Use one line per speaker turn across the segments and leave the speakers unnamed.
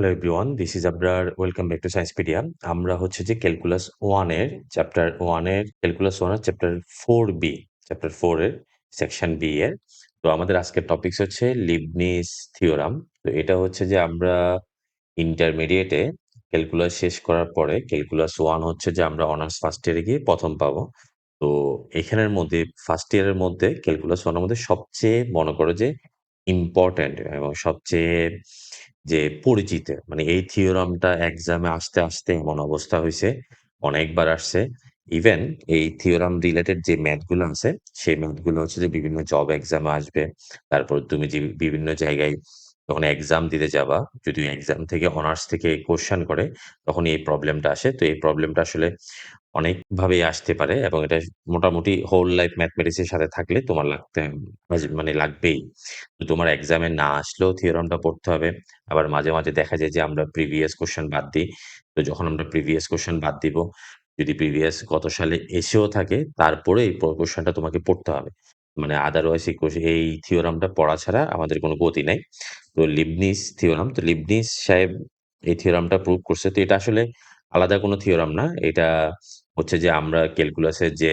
Hello everyone this is Abrar welcome back to Sciencepedia আমরা হচ্ছে যে ক্যালকুলাস ওয়ানের চ্যাপ্টার ওয়ানের ক্যালকুলাস ওয়ানের chapter four B chapter four এর সেকশন বি এর। তো আমাদের আজকের টপিকস হচ্ছে লিবনিস থিওরাম তো এটা হচ্ছে যে আমরা ইন্টারমিডিয়েটে ক্যালকুলাস শেষ করার পরে ক্যালকুলাস ওয়ান হচ্ছে যে আমরা অনার্স ফার্স্ট ইয়ারে গিয়ে প্রথম পাবো। তো এখানের মধ্যে ফার্স্ট ইয়ারের মধ্যে ক্যালকুলাস ওয়ানের মধ্যে সবচেয়ে মনে করো যে ইম্পর্টেন্ট এবং সবচেয়ে যে পরিচিত মানে এই থিওরামটা এক্সামে আসতে আসতে এমন অবস্থা হয়েছে অনেকবার আসছে। ইভেন এই থিওরাম রিলেটেড যে ম্যাথগুলো আছে, সেই ম্যাথগুলো হচ্ছে যে বিভিন্ন জব এক্সামে আসবে। তারপর তুমি যে বিভিন্ন জায়গায় যখন এক্সাম দিতে যাবা, যদি এক্সাম থেকে অনার্স থেকে কোশ্চেন করে, তখন এই প্রবলেমটা আসে। তো এই প্রবলেমটা আসলে অনেকভাবেই আসতে পারে এবং এটা মোটামুটি হোল লাইফ ম্যাথমেটিক্সের সাথে থাকলে তোমার লাগতে মানে লাগবেই। তোমার এক্সামে না আসলেও থিওরামটা পড়তে হবে। আবার মাঝে মাঝে দেখা যায় যে আমরা প্রিভিয়াস কোশ্চেন বাদ দিই। তো যখন আমরা প্রিভিয়াস কোশ্চেন বাদ দিব, যদি প্রিভিয়াস গত সালে এসেও থাকে তারপরে এই কোশ্চেনটা তোমাকে পড়তে হবে। মানে আদারওয়াইজ এই এই থিওরামটা পড়া ছাড়া আমাদের কোনো গতি নাই। তো লিবনিস থিওরাম তো লিবনিস সাহেব এই থিওরামটা প্রুভ করছে। তো এটা আসলে আলাদা কোনো থিওরাম না। এটা হচ্ছে যে আমরা ক্যালকুলাসের যে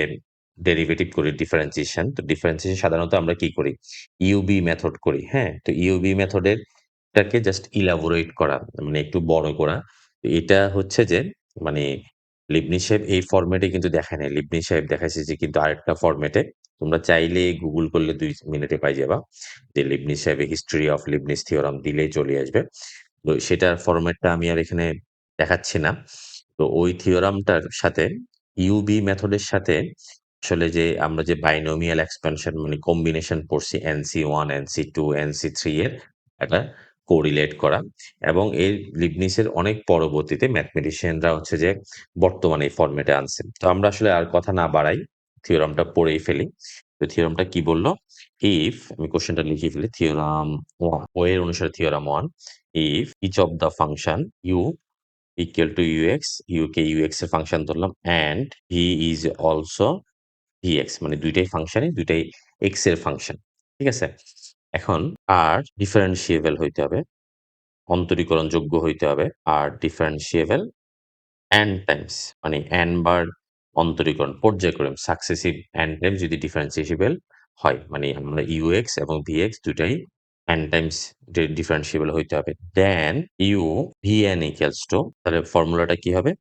ডেরিভেটিভ করি ডিফারেন্সিয়েশন তো ডিফারেন্সিয়েশন সাধারণত আমরা কি করি? ইউবি মেথড করি হ্যাঁ? তো ইউবি মেথডের এটাকে জাস্ট ইলাবোরেট করা মানে একটু বড় করা। তো এটা হচ্ছে যে মানে লিবনি সাহেব এই ফরম্যাটে কিন্তু দেখায় নাই। লিবনি সাহেব দেখাইছে যে কিন্তু আরেকটা ফরম্যাটে তোমরা চাইলে গুগল করলে দুই মিনিটে পাই যাবা। যে লিবনিস সাহেব হিস্ট্রি অফ লিবনিস থিওরাম দিলেই চলে আসবে। তো সেটার ফরম্যাটটা আমি আর এখানে দেখাচ্ছি না। তো ওই থিওরামটার সাথে ইউবি মেথডের সাথে আসলে যে আমরা যে বাইনোমিয়াল এক্সপেনশন মানে কম্বিনেশন পড়ছি NC one NC two NC three এর একটা কোরিলেট করা এবং এই লিবনিসের অনেক পরবর্তীতে ম্যাথমেটিশিয়ানরা হচ্ছে যে বর্তমানে এই ফরম্যাটে আনছে। তো আমরা আসলে আর কথা না বাড়াই থিওরামটা পড়েই ফেলি। তো থিওরামটা কি বলল? ইফ আমি কোশ্চেনটা লিখে ফেলি থিওরাম ওয়ান ও এর অনুসারে theorem one if each of the function U equal to UX UK UX এর ফাংশন ধরলাম and V is also VX মানে দুইটাই ফাংশনে দুইটাই এক্সের ফাংশন ঠিক আছে? এখন আর ডিফারেন্সিয়েবল হইতে হবে, অন্তরীকরণ যোগ্য হইতে হবে আর ডিফারেন্সিয়েবল এন টাইমস মানে এন বার অন্তরীকরণ পর্যায়ক্রম সাকসেসিভ এন টাইমস যদি ডিফারেন্সিয়েবল হয় মানে আমরা ইউএক্স এবং ভিএক্স দুটাই এন টাইমস ডিফারেন্সিয়েবল হইতে হবে। Then U V N equals to তাহলে ফর্মুলাটা কি হবে?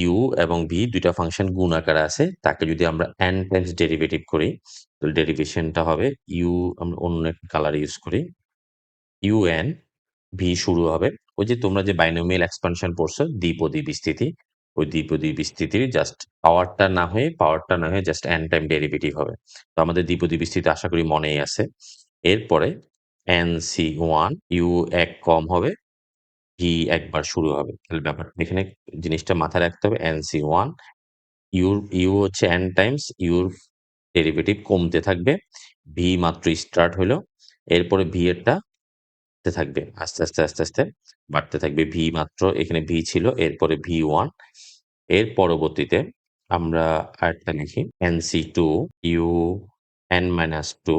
ইউ এবং ভি দুইটা ফাংশন গুণ আকারে আছে। তাকে যদি আমরা এন টাইমস ডেরিভেটিভ করি, তাহলে ডেরিভেশনটা হবে ইউ আমরা অন্য একটা কালার ইউজ করি। ইউ এন ভি শুরু হবে। ওই যে তোমরা যে বাইনোমিয়াল এক্সপানশন পড়ছো, দ্বিপদী বিস্তৃতি, ওই দ্বিপদী বিস্তৃতির জাস্ট পাওয়ারটা না হয়ে পাওয়ারটা না হয়ে জাস্ট এন টাইম ডেরিভেটিভ হবে। তো আমাদের দ্বিপদী বিস্তৃতি আশা করি মনেই আছে। এরপরে NC1 U এক কম হবে, V একবার শুরু হবে। তাহলে ব্যাপার এখানে জিনিসটা মাথায় রাখতে হবে NC1 U U হচ্ছে N টাইমস U ডেরিভেটিভ কমতে থাকবে। V মাত্র স্টার্ট হলো। এরপরে V এরটা থাকবে। আস্তে, আস্তে, আস্তে, আস্তে বাড়তে থাকবে। ভি মাত্র এখানে ভি ছিল এরপরে ভি ওয়ানের পরবর্তীতে আমরা আরেকটা লিখি N C two U N minus two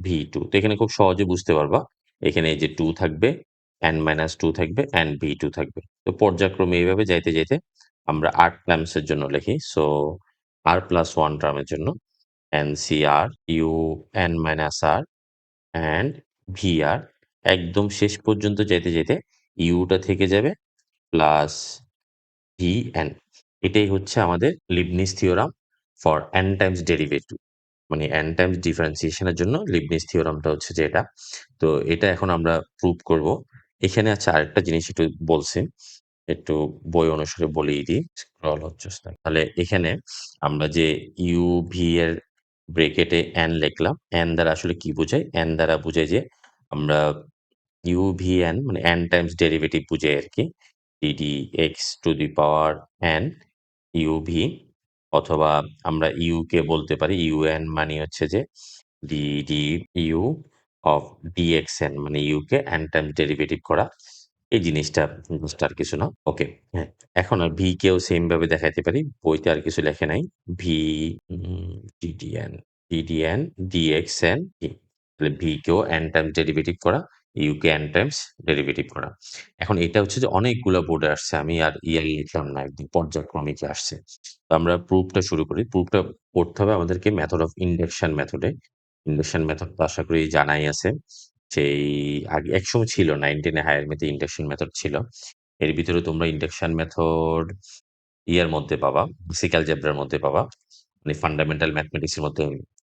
V two তো এখানে খুব সহজে বুঝতে পারবা। এখানে যে টু থাকবে এন মাইনাস টু থাকবে এন ভি টু থাকবে। তো পর্যায়ক্রমে এইভাবে যাইতে যাইতে আমরা আট টার্মসের জন্য লিখি। সো আর প্লাস ওয়ান টার্মের জন্য N C R U N minus R and V R একদম শেষ পর্যন্ত যেতে যেতে ইউটা থেকে যাবে প্লাস ভি এন এটাই হচ্ছে আমাদের Leibniz theorem for N times derivative মানে এন টাইমস ডিফারেন্সিয়েশনের জন্য লিবনিস থিওরামটা হচ্ছে যে এটা। তো এটা এখন আমরা প্রুভ করব। এখানে আছে আরেকটা জিনিস একটু বলছি। একটু বই অনুসারে বলেই দিই। স্ক্রল হচ্ছে তাহলে এখানে আমরা যে ইউ ভি এর ব্রেকেটে এন লিখলাম। এন দ্বারা আসলে কি বোঝায়? এন দ্বারা বোঝায় যে আমরা ইউ ভি এন মানে এন টাইমস ডেরিভেটিভ বুঝাই আর কি। DD X to the power N U V অথবা আমরা ইউ কে বলতে পারি ইউ এন মানে হচ্ছে যে DD U of DX N মানে ইউ কে এন টাইমস ডেরিভেটিভ করা। এই জিনিসটা জাস্ট আর কিছু না। ওকে হ্যাঁ এখন আর ভি কেও সেম ভাবে দেখাইতে পারি। বইতে আর কিছু লেখে নাই। V DDN DDN DX N V কেও এন টাইম ডেরিভেটিভ করা। ইউকে এন টাইমস ডেরিভেটিভ করা। এখন এটা হচ্ছে যে অনেকগুলো বোর্ডে আসছে, আমি আর ইয়াই লিখলাম না, একদম পর্যায়ক্রমিকে আসছে। তো আমরা প্রুফটা শুরু করি। প্রুফটা করতে হবে আমাদেরকে মেথড অফ ইন্ডাকশন মেথডে ইন্ডাকশন মেথড তো আশা করি জানাই আছে সেই আগে একসময় ছিল নাইন টেনে হায়ার মেথে ইন্ডাকশন মেথড ছিল। এর ভিতরে তোমরা ইন্ডাকশন মেথড ইয়ার মধ্যে পাবা বেসিক জেব্রার মধ্যে পাবা মানে ফান্ডামেন্টাল ম্যাথমেটিক্স এর মধ্যে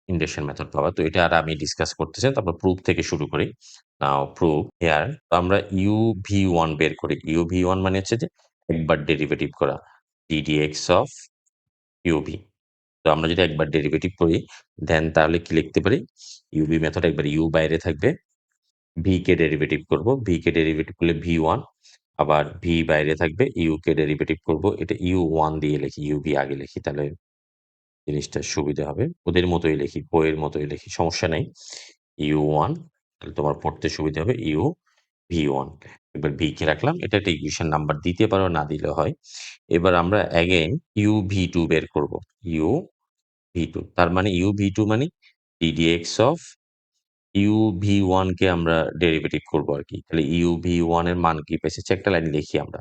ইন্ডাকশন মেথড পাবা। তো এটা আর আমি ডিসকাস করতে চাই, তারপর প্রুফ থেকে শুরু করি। নাও প্রুফ হেয়ার তো আমরা ইউ ভি ওয়ান বের করি। ইউ ভি ওয়ান মানে হচ্ছে যে একবার ডেরিভেটিভ করা। ডিডিএক্স অফ ইউভি তো আমরা যদি একবার ডেরিভেটিভ করি দেন তাহলে কি লিখতে পারি? ইউভি মেথড একবার ইউ বাইরে থাকবে। ভি কে ডেরিভেটিভ করব। ভি কে ডেরিভেটিভ করলে ভি ওয়ান আবার ভি বাইরে থাকবে। ইউ কে ডেরিভেটিভ করব। এটা ইউ ওয়ান দিয়ে লিখি ইউ ভি আগে লিখি, তাহলে জিনিসটা সুবিধা হবে। ওদের মতোই লিখি, বইয়ের মতোই লিখি, সমস্যা নেই। ইউ ওয়ান তাহলে তোমার পড়তে সুবিধা হবে ইউ ভি ওয়ান এবার ভি কে রাখলাম, এটা একটা ইকুয়েশন নাম্বার দিতে পারো, না দিলে হয়। এবার আমরা অ্যাগেন ইউ ভি টু বের করব। ইউ ভি টু তার মানে ইউ ভি টু মানে DDX of U V one কে আমরা ডেরিভেটিভ করব আর কি। তাহলে ইউ ভি ওয়ানের মান কি পেয়েছে? একটা লাইন লিখি আমরা।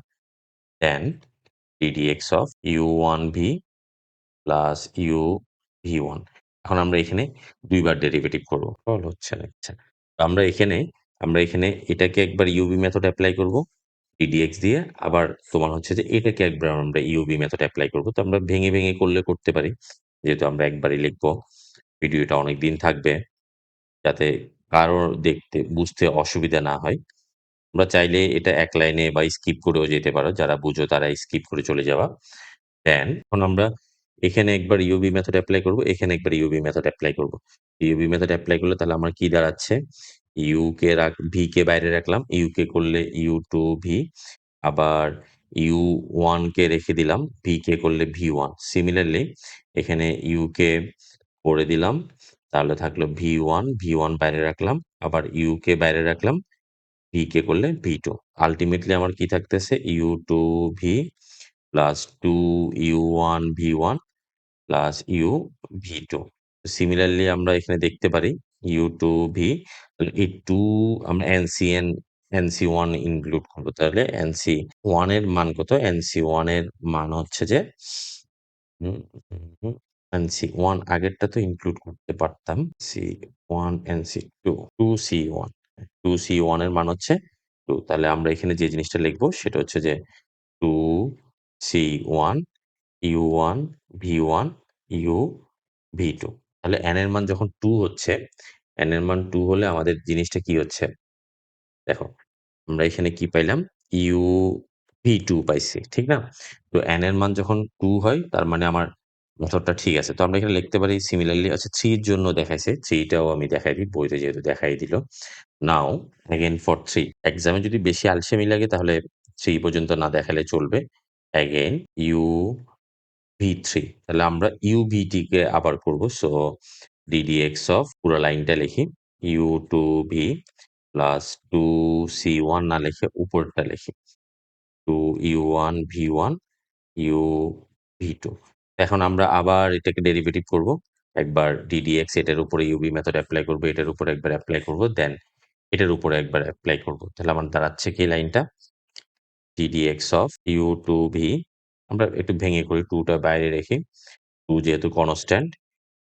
Then DDX of U one V plus U V one এখন আমরা এখানে দুইবার ডেরিভেটিভ করব। হচ্ছে না আচ্ছা। আমরা এখানে আমরা এখানে এটাকে একবার ইউবি মেথড অ্যাপ্লাই করব ডিডিএক্স দিয়ে। আবার তোমার হচ্ছে যে এটাকে একবার আমরা ইউবি মেথড অ্যাপ্লাই করব। তো আমরা ভেঙে ভেঙে করলে করতে পারি, যেহেতু আমরা একবারই লিখব। ভিডিওটা অনেক দিন থাকবে, যাতে কারোর দেখতে, বুঝতে অসুবিধা না হয়। আমরা চাইলে এটা এক লাইনে বা স্কিপ করেও যেতে পারো, যারা বুঝো তারা স্কিপ করে চলে যাওয়া। দেন এখন আমরা এখানে একবার ইউবি মেথড অ্যাপ্লাই করব, এখানে একবার ইউবি মেথড অ্যাপ্লাই করব। ইউবি মেথড অ্যাপ্লাই করলে তাহলে আমার কি দাঁড়াচ্ছে? ইউ কে রাখ ভি কে বাইরে রাখলাম ইউ কে করলে ইউ টু ভি আবার ইউ ওয়ান কে রেখে দিলাম ভি কে করলে ভি ওয়ান সিমিলারলি এখানে ইউ কে করে দিলাম, তাহলে থাকল ভি ওয়ান ভি ওয়ান বাইরে রাখলাম, আবার ইউ কে বাইরে রাখলাম ভি কে করলে ভি টু আলটিমেটলি আমার কি থাকতেছে? U two v plus two u one v one plus u v two similarly আমরা এখানে দেখতে পারি ইউ টু ভি এই টু আমরা n c n n c one include করব। তাহলে এনসি ওয়ানের মান কত? এনসি ওয়ানের মান হচ্ছে যে এনসি ওয়ান আগেরটা তো ইনক্লুড করতে পারতাম। C one NC two two C one two C ওয়ানের মান হচ্ছে টু তাহলে আমরা এখানে যে জিনিসটা লিখব, সেটা হচ্ছে যে two C one U one V one U V two তাহলে এন এর মান যখন টু হচ্ছে এন এর মান টু হলে আমাদের জিনিসটা কি হচ্ছে? দেখো, আমরা এখানে কি পাইলাম? ইউ ভি টু পাইছি, ঠিক না? তো এন এর মান যখন টু হয়, তার মানে আমার মেথডটা ঠিক আছে। তো আমরা এখানে লিখতে পারি সিমিলারলি আচ্ছা থ্রির জন্য দেখাইছে থ্রিটাও আমি দেখাই দিই বইতে যেহেতু দেখাই দিল। নাও অ্যাগেন ফর থ্রি এক্সামে যদি বেশি আলসেমি লাগে, তাহলে থ্রি পর্যন্ত না দেখালে চলবে। অ্যাগেন ইউ ভি থ্রি তাহলে আমরা ইউ কে আবার করব। সো ডিডিএক্স অফ পুরো লাইনটা লিখি। U two V plus two C one না লিখে উপরটা লিখি। Two U one V one U V two এখন আমরা আবার এটাকে ডেরিভেটিভ করব। একবার ডিডিএক্স এটার উপরে ইউবি মেথড অ্যাপ্লাই করব, এটার উপর একবার অ্যাপ্লাই করব দেন এটার উপরে একবার অ্যাপ্লাই করব। তাহলে আমার দাঁড়াচ্ছে কি লাইনটা? DDX of U two V আমরা একটু ভেঙে করি টুটা বাইরে রেখে। টু যেহেতু constant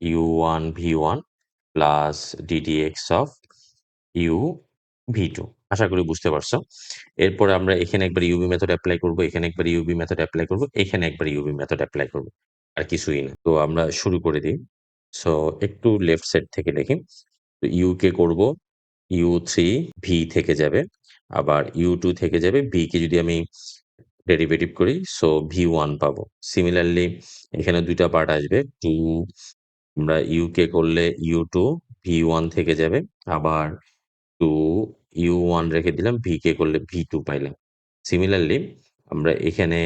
U one V one plus DDX of U V two আশা করি বুঝতে পারছ? এরপরে আমরা এখানে একবার ইউবি মেথড অ্যাপ্লাই করব, এখানে একবার ইউবি মেথড অ্যাপ্লাই করব, এখানে একবার ইউবি মেথড অ্যাপ্লাই করব, আর কিছুই না। তো আমরা শুরু করে দিই। সো একটু লেফট সাইড থেকে দেখি। তো ইউ কে করব ইউ থ্রি ভি থেকে যাবে, আবার ইউ টু থেকে যাবে। ভি কে যদি আমি ডেরিভেটিভ করি সো ভি ওয়ান পাবো। সিমিলারলি এখানে দুইটা পার্ট আসবে। টু আমরা ইউ কে করলে ইউ টু ভি ওয়ান থেকে যাবে। আবার টু ইউ ওয়ান রেখে দিলাম ভি কে করলে ভি টু পাইলাম। সিমিলারলি আমরা এখানে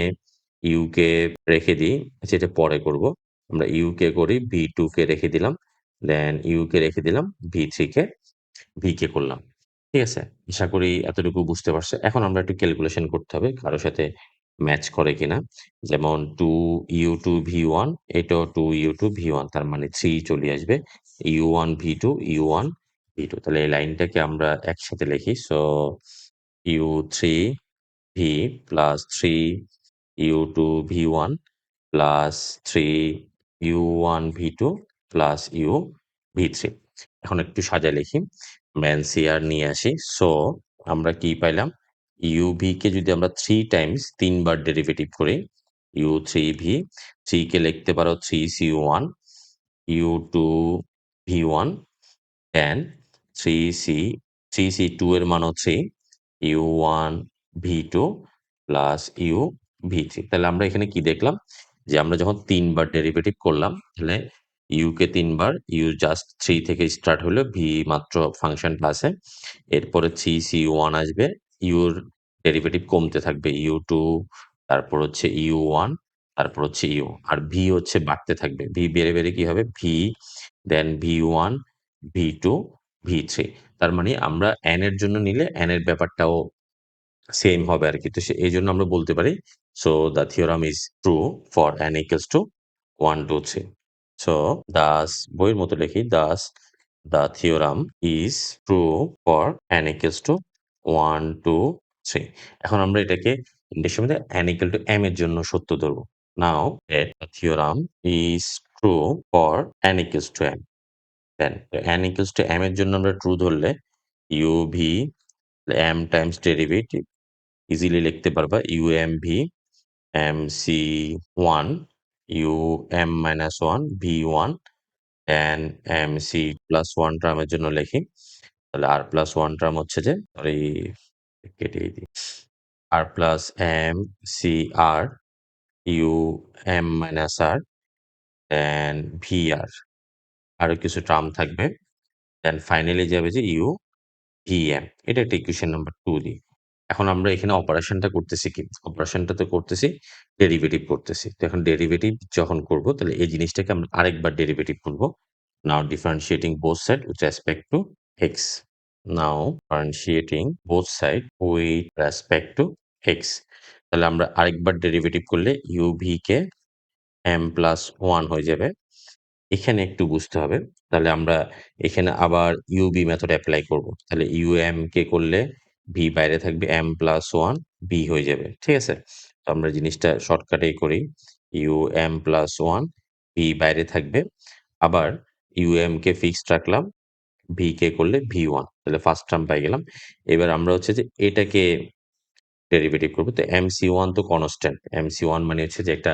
ইউ কে রেখে দিই যেটা পরে করব। আমরা ইউ কে করি ভি টু কে রেখে দিলাম দেন ইউ কে রেখে দিলাম ভি থ্রি কে ভি কে করলাম। ঠিক আছে, আশা করি এতটুকু বুঝতে পারছ। এখন আমরা একটু ক্যালকুলেশন করতে হবে কারোর সাথে ম্যাচ করে কিনা। যেমন two U two V one এটাও two U two V one তার মানে থ্রি চলে আসবে। U one V two U one V two তাহলে এই লাইনটাকে আমরা একসাথে লিখি। So U three V plus three U two V one plus three U one V two plus U V three এখন একটু সাজা লিখি। ম্যান সিআর নিয়ে আসি। সো আমরা কি পাইলাম? ইউ কে যদি আমরা থ্রি টাইমস তিনবার ডেরিভেটিভ করি ইউ থ্রি ভি থ্রি কে লিখতে পারো three C one U two V one ten three C three C two এর মান হচ্ছে U one V two plus U V three তাহলে আমরা এখানে কি দেখলাম? যে আমরা যখন তিনবার ডেরিভেটিভ করলাম, তাহলে ইউ কে তিনবার ইউ জাস্ট থ্রি থেকে স্টার্ট হলো ভি মাত্র ফাংশন ক্লাসে এরপরে থ্রি সি ওয়ান আসবে ইউর ডেরিভেটিভ কমতে থাকবে ইউ টু তারপর হচ্ছে ইউ ওয়ান তারপর হচ্ছে ইউ আর ভি হচ্ছে বাড়তে থাকবে। ভি বেড়ে বেড়ে কি হবে? V then V one V two V three তার মানে আমরা এন এর জন্য নিলে এন এর ব্যাপারটাও সেম হবে আর কি। তো সে এই জন্য আমরা বলতে পারি so the theorem is true for N equals to one two three so thus বইয়ের মতো লিখি thus the theorem is true for N equals to one two three এখন আমরা এটাকে ইন্ডেক্সের মধ্যে এন ইকুয়াল টু এম এর জন্য সত্য ধরবো। Now at theorem is true for N equals to M then N equals to M এর জন্য আমরা ট্রু ধরলে U V M times derivative easily লিখতে পারবা U M V M C one U M minus one V one N M C plus one টার্মের জন্য লিখি। তাহলে আর প্লাস ওয়ান টার্ম হচ্ছে যে সরি কেটে দিই। আর plus M C R U M minus R then V R আরও কিছু টার্ম থাকবে। দেন ফাইনালি যাবে যে ইউ ভি এম এটা একটা ইকুয়েশন নাম্বার টু দিই। এখন আমরা এখানে অপারেশনটা করতেছি কি? অপারেশনটা তো করতেছি ডেরিভেটিভ করতেছি। তো এখন ডেরিভেটিভ যখন করব, তাহলে এই জিনিসটাকে আমরা আরেকবার ডেরিভেটিভ করব now differentiating both side with respect to X now differentiating both side with respect to X তাহলে আমরা আরেকবার ডেরিভেটিভ করলে ইউ ভি কে এম প্লাস ওয়ান হয়ে যাবে। এখানে একটু বুঝতে হবে। তাহলে আমরা এখানে আবার ইউবি মেথড অ্যাপ্লাই করব। তাহলে ইউএম কে করলে ভি বাইরে থাকবে এম প্লাস ওয়ান বি হয়ে যাবে, ঠিক আছে? তো আমরা জিনিসটা শর্টকাটেই করি u m plus one v বাইরে থাকবে, আবার ইউএম কে ফিক্সড রাখলাম ভি কে করলে ভি ওয়ান তাহলে ফার্স্ট টার্ম পাই গেলাম। এবার আমরা হচ্ছে যে এটাকে ডেরিভেটিভ করব, তো এম সি ওয়ান তো কনস্ট্যান্ট এম সি ওয়ান মানে হচ্ছে যে একটা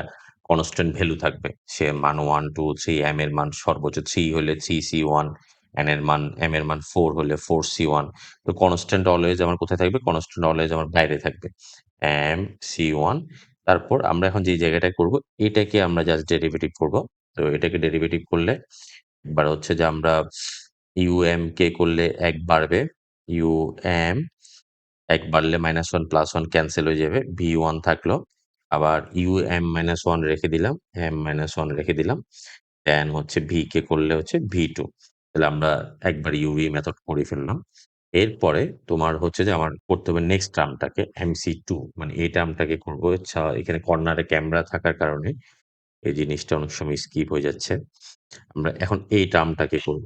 কনস্ট্যান্ট ভ্যালু থাকবে, সে মান ওয়ান টু থ্রি এম এর মান সর্বোচ্চ থ্রি হলে থ্রি সি ওয়ান এন এর মান এম এর মান ফোর হলে ফোর সি ওয়ান তো কনস্ট্যান্ট অলওয়েজ আমার কোথায় থাকবে? কনস্ট্যান্ট অলওয়েজ আমার বাইরে থাকবে। এম সি ওয়ান তারপর আমরা এখন যে জায়গাটায় করব, এটাকে আমরা জাস্ট ডেরিভেটিভ করব। তো এটাকে ডেরিভেটিভ করলে একবার হচ্ছে যে আমরা ইউ এম কে করলে এক বাড়বে। ইউ এম এক বাড়লে minus one plus one cancel হয়ে যাবে। ভি ওয়ান থাকল। আবার ইউ এম মাইনাস ওয়ান রেখে দিলাম। এম মাইনাস ওয়ান রেখে দিলাম। দেন হচ্ছে ভি কে করলে হচ্ছে ভি টু তাহলে আমরা একবার ইউভি মেথড করে ফেললাম। এরপরে তোমার হচ্ছে যে আমার করতে হবে নেক্সট টার্মটাকে এমসি টু মানে এই টার্মটাকে করব। আচ্ছা এখানে কর্নারে ক্যামেরা থাকার কারণে এই জিনিসটা অনেক সময় স্কিপ হয়ে যাচ্ছে। আমরা এখন এই টার্মটাকে করব।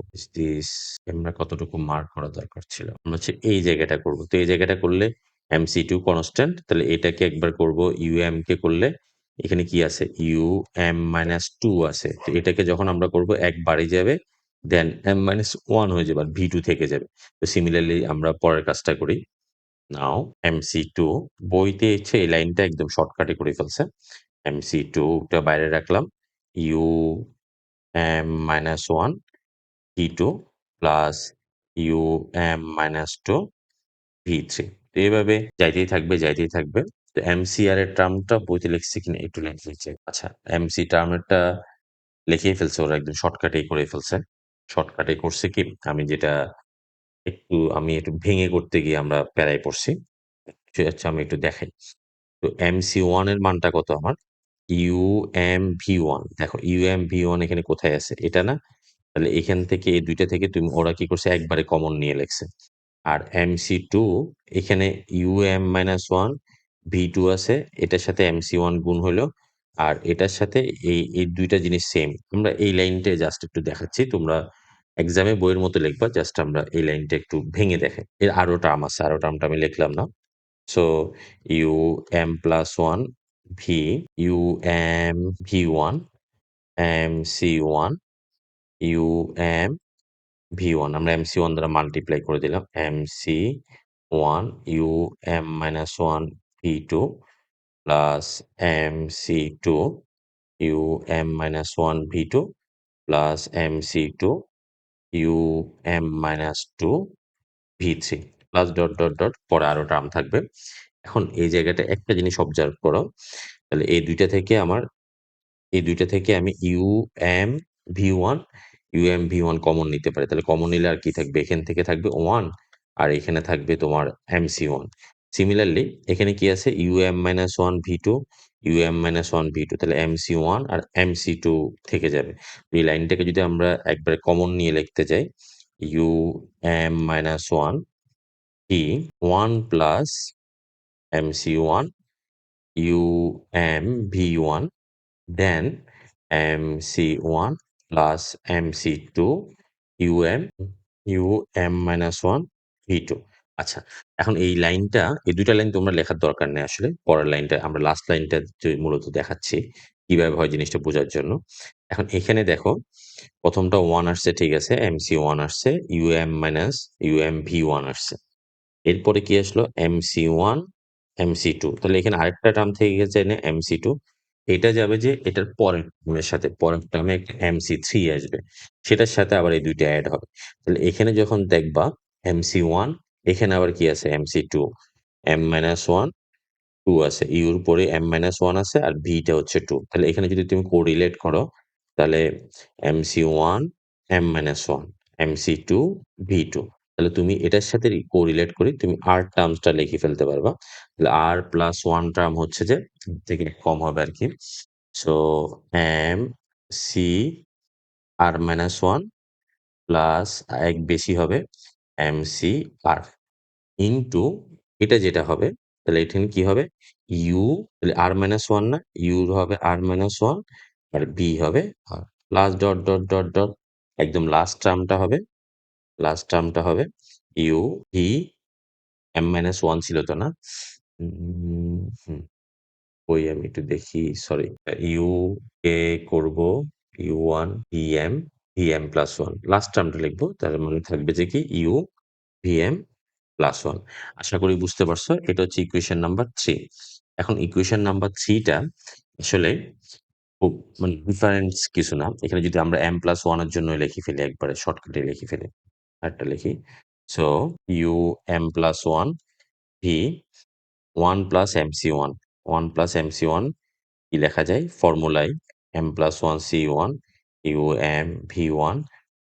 আমরা কতটুকু মার্ক করা দরকার ছিল? আমরা হচ্ছে এই জায়গাটা করব। তো এই জায়গাটা করলে এমসি টু কনস্ট্যান্ট তাহলে এটাকে একবার করব। ইউ এম কে করলে এখানে কি আছে? ইউ এম মাইনাস টু আছে। তো এটাকে যখন আমরা করব, একবারই যাবে দেন এম মাইনাস ওয়ান হয়ে যাবে আর ভি টু থেকে যাবে। তো সিমিলারলি আমরা পরের কাজটা করি। নাও এমসি টু বইতে হচ্ছে এই লাইনটা একদম শর্টকাটে করে ফেলছে। এমসি টুটা বাইরে রাখলাম। U M minus one V two plus U M minus two V three তো এইভাবে যাইতেই থাকবে যাইতেই থাকবে। তো এমসিআর এর টার্মটা বইতে লিখছে কিনা একটু লিখে লিখছে আচ্ছা এমসি টার্মেরটা লিখেই ফেলছে ওরা, একদম শর্টকাটেই করে ফেলছে। শর্টকাটে করছে কি? আমি যেটা একটু, আমি একটু ভেঙে করতে গিয়ে আমরা প্যারায় পড়ছি। আচ্ছা আমি একটু দেখাই। তো এমসি ওয়ানের মানটা কত আমার? ইউ এম ভি ওয়ান দেখো ইউ এম ভি ওয়ান এখানে কোথায় আছে? এটা না? তাহলে এখান থেকে, এই দুইটা থেকে তুমি, ওরা কি করছে? একবারে কমন নিয়ে লেখছে। আর এম সি টু এখানে U M minus one V two আছে। এটার সাথে এমসি ওয়ান গুণ হলো। আর এটার সাথে এই এই দুইটা জিনিস সেম আমরা এই লাইনটা জাস্ট একটু দেখাচ্ছি। তোমরা এক্সামে বইয়ের মতো লিখবা জাস্ট আমরা এই লাইনটা একটু ভেঙে দেখাই এর আরও টার্ম আছে, আরও টার্মটা আমি লিখলাম না। So U M plus one V U M V one M C one U M V one আমরা এম সি ওয়ান দ্বারা মাল্টিপ্লাই করে দিলাম। M C one U M minus one V two plus M C two U M minus one V two plus M C two U M minus two V three plus dot dot dot পরে আরও term থাকবে। এখন এই জায়গাটা একটা জিনিস observe করো, তাহলে এই দুইটা থেকে আমার, এই দুইটা থেকে আমি U M V one U M V one common নিতে পারি। তাহলে কমন নিলে আর কি থাকবে? এখান থেকে থাকবে ওয়ান আর এখানে থাকবে তোমার এম সি ওয়ান সিমিলারলি এখানে কি আছে? U M minus one V two U M minus one V two তাহলে এম সি ওয়ান আর এম সি টু থেকে যাবে। এই লাইনটাকে যদি আমরা একবারে কমন নিয়ে লিখতে যাই U M minus one V one plus M C one U M V one then M C one plus M C two U M U M minus one V two আচ্ছা এখন এই লাইনটা, এই দুইটা line তোমরা লেখার দরকার নেই আসলে। পরের লাইনটা, আমরা লাস্ট লাইনটা মূলত দেখাচ্ছি, কীভাবে হয় জিনিসটা বোঝার জন্য। এখন এখানে দেখো, প্রথমটা ওয়ান আসছে, ঠিক আছে এম সি ওয়ান আসছে U M minus U M V one আসছে। এরপরে কি আসলো? M C one M C two তাহলে এখানে আরেকটা টার্ম থেকে গেছে সি টু এটা যাবে যে এটার পরের টার্মের সাথে, পরের টার্মে একটা এম সি থ্রি আসবে। সেটার সাথে আবার এই দুইটা অ্যাড হবে। তাহলে এখানে যখন দেখবা এম সি ওয়ান এখানে আবার কি আছে? M C two M minus one two আছে। ইউর পরে এম মাইনাস ওয়ান আছে আর ভিটা হচ্ছে টু তাহলে এখানে যদি তুমি কোরিলেট করো, তাহলে M C one M minus one M C two V two তাহলে তুমি এটার সাথে কোরিলেট করে তুমি আর টার্মসটা লিখে ফেলতে পারবা। তাহলে আর প্লাস ওয়ান টার্ম হচ্ছে যে থেকে কম হবে আর কি। So M C R minus one plus এক বেশি হবে। এম সি আর ইনটু এটা যেটা হবে, তাহলে এখানে কি হবে? ইউ তাহলে আর মাইনাস ওয়ান না ইউ হবে আর মাইনাস ওয়ান আর বি হবে R plus dot dot dot dot একদম লাস্ট টার্মটা হবে লাস্ট টার্মটা হবে U V M minus one ছিল তো না? ওই আমি একটু দেখি সরি ইউ কে করব U one V M V M plus one last টার্মটা লিখব তার মানে থাকবে যে কি? U V M plus one আশা করি বুঝতে পারছ, এটা হচ্ছে ইকুয়েশন নাম্বার থ্রি এখন ইকুয়েশন নাম্বার থ্রিটা আসলে খুব মানে ডিফারেন্স কিছু না। এখানে যদি আমরা এম প্লাস ওয়ানের জন্য লিখে ফেলি, একবারে শর্টকাটে লিখে ফেলি একটা লিখি। So U M plus one V one plus M C one one plus M C one কি লেখা যায়? ফর্মুলায় M plus one C one U M V one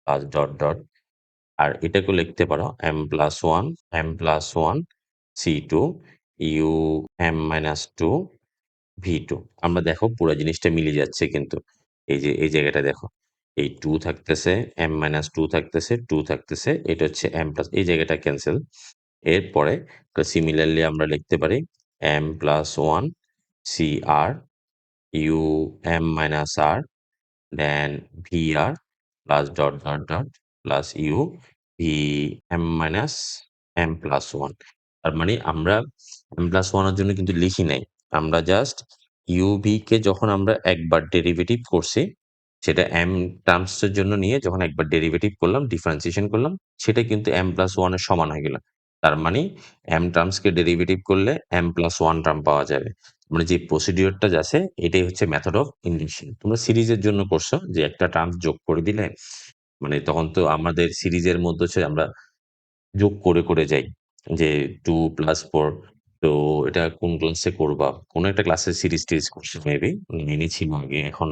plus dot dot আর এটাকেও লিখতে পারো M plus one M plus one C two U M minus two V two আমরা দেখো পুরো জিনিসটা মিলে যাচ্ছে কিন্তু, এই যে, এই জায়গাটা দেখো, এই টু থাকতেছে এম মাইনাস টু থাকতেছে টু থাকতেছে, এটা হচ্ছে এম প্লাস এই জায়গাটা ক্যান্সেল এরপরে সিমিলারলি আমরা লিখতে পারি M plus one C R U M minus R then R plus dot dot dot plus U V M minus M plus one তার মানে আমরা এম প্লাস ওয়ানের জন্য কিন্তু লিখি নাই। আমরা জাস্ট ইউভি কে যখন আমরা একবার ডেরিভেটিভ করছি, সেটা এম টার্মসের জন্য নিয়ে যখন একবার ডেরিভেটিভ করলাম ডিফারেন্সিয়েশন করলাম, সেটা কিন্তু এম প্লাস ওয়ানের সমান হয়ে গেল। তার মানে এম টার্মসকে ডেরিভেটিভ করলে এম প্লাস ওয়ান টার্ম পাওয়া যাবে। মানে যে প্রসিডিওরটা আছে এটাই হচ্ছে মেথড অফ ইন্ডিকশন তোমরা সিরিজের জন্য করছ, যে একটা টার্ম যোগ করে দিলে মানে তখন তো আমাদের সিরিজের মধ্যে হচ্ছে আমরা যোগ করে করে যাই, যে টু প্লাস ফোর তো এটা কোন ক্লাসে করবা? কোন একটা ক্লাসের সিরিজ টিরিজ করছে মেবি এনেছি আগে এখন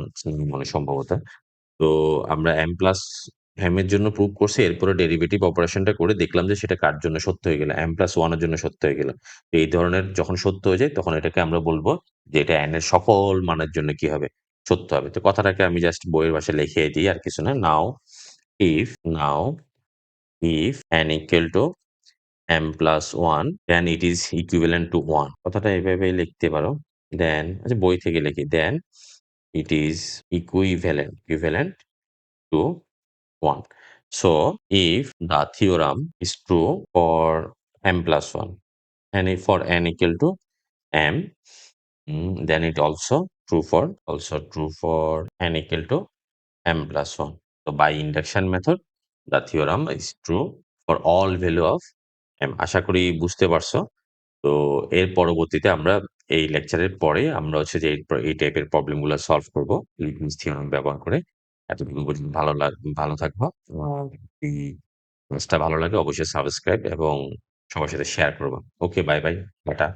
মনে সম্ভবত। তো আমরা এম প্লাস এর জন্য প্রুভ করছে, এরপরে ডেরিভেটিভ অপারেশনটা করে দেখলাম যে সেটা কার জন্য সত্য হয়ে গেল এম প্লাস ওয়ানের জন্য সত্য হয়ে গেল। তো এই ধরনের যখন সত্য হয়ে যায়, তখন এটাকে আমরা বলব যে এটা এন এর সকল মানের জন্য কি হবে? সত্য হবে। তো কথাটাকে আমি জাস্ট বইয়ের ভাষায় লিখে দিই, আর কিছু না। Now if now if N equal to M plus one then it is equivalent to one কথাটা এভাবে লিখতে পারো। দেন আচ্ছা বই থেকে লিখি। Then it is equivalent equivalent to one So, if the theorem is true for m plus 1 and if for n equal to m, mm, then it also true for also true for n equal to m plus 1. So, by induction method, the theorem is true for all value of m. আশা করি বুঝতে পারছ। তো এর পরবর্তীতে আমরা এই লেকচারের পরে আমরা হচ্ছে যে এই টাইপের প্রবলেমগুলো সলভ করব লিবনিজ থিওরেম ব্যবহার করে। এতটুকু পর্যন্ত ভালো লাগ ভালো থাকব। আর ভালো লাগে অবশ্যই সাবস্ক্রাইব এবং সবার সাথে শেয়ার করব ওকে বাই, বাই। টাটা।